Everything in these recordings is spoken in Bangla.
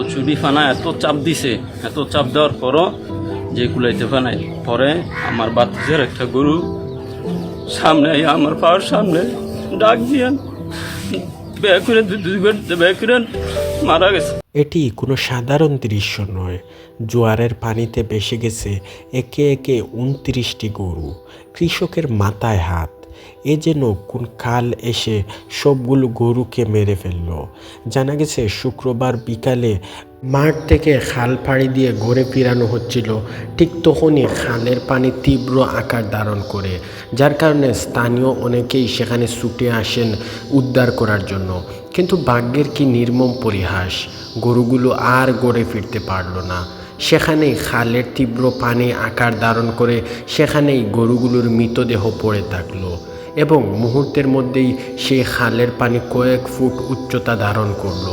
কচুরি ফানা এত চাপ দিছে, এত চাপ দেওয়ার পরও যে কুলাইতে ফানাই পরে আমার বাতিজের একটা গরু সামনে আমার পাওয়ার সামনে ডাক দিয়েন। মারা গেছে। এটি কোনো সাধারণ দৃশ্য নয়। জোয়ারের পানিতে ভেসে গেছে একে একে উনত্রিশটি গরু। কৃষকের মাথায় হাত। এ যেন কোন কাল এসে সবগুলো গরুকে মেরে ফেলল। জানা গেছে, শুক্রবার বিকালে মাঠ থেকে খাল ফাড়ি দিয়ে ঘরে ফিরানো হচ্ছিল। ঠিক তখনই খালের পানি তীব্র আকার ধারণ করে, যার কারণে স্থানীয় অনেকেই সেখানে ছুটে আসেন উদ্ধার করার জন্য। কিন্তু ভাগ্যের কি নির্মম পরিহাস, গরুগুলো আর গড়ে ফিরতে পারল না। সেখানেই খালের তীব্র পানি আকার ধারণ করে সেখানেই গরুগুলোর মৃতদেহ পড়ে থাকল এবং মুহূর্তের মধ্যেই সেই খালের পানি কয়েক ফুট উচ্চতা ধারণ করল।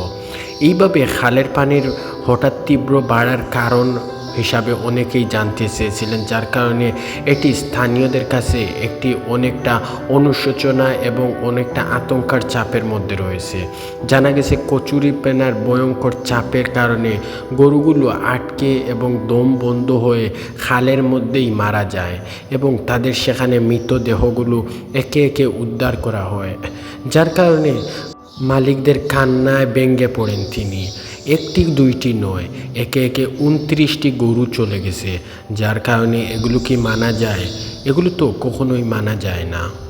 এইভাবে খালের পানির হঠাৎ তীব্র বাড়ার কারণ হিসাবে অনেকেই জানতে চেয়েছিলেন, যার কারণে এটি স্থানীয়দের কাছে একটি অনেকটা অনুশোচনা এবং অনেকটা আতঙ্কার চাপের মধ্যে রয়েছে। জানা গেছে, কচুরি পেনার ভয়ঙ্কর চাপের কারণে গরুগুলো আটকে এবং দম বন্ধ হয়ে খালের মধ্যেই মারা যায় এবং তাদের সেখানে মৃতদেহগুলো একে একে উদ্ধার করা হয়। যার কারণে মালিকদের কান্নায় ব্যঙ্গে পড়েন তিনি। একটি দুইটি নয়, একে একে উনত্রিশটি গরু চলে গেছে, যার কারণে এগুলো কি মানা যায়? এগুলো তো কখনোই মানা যায় না।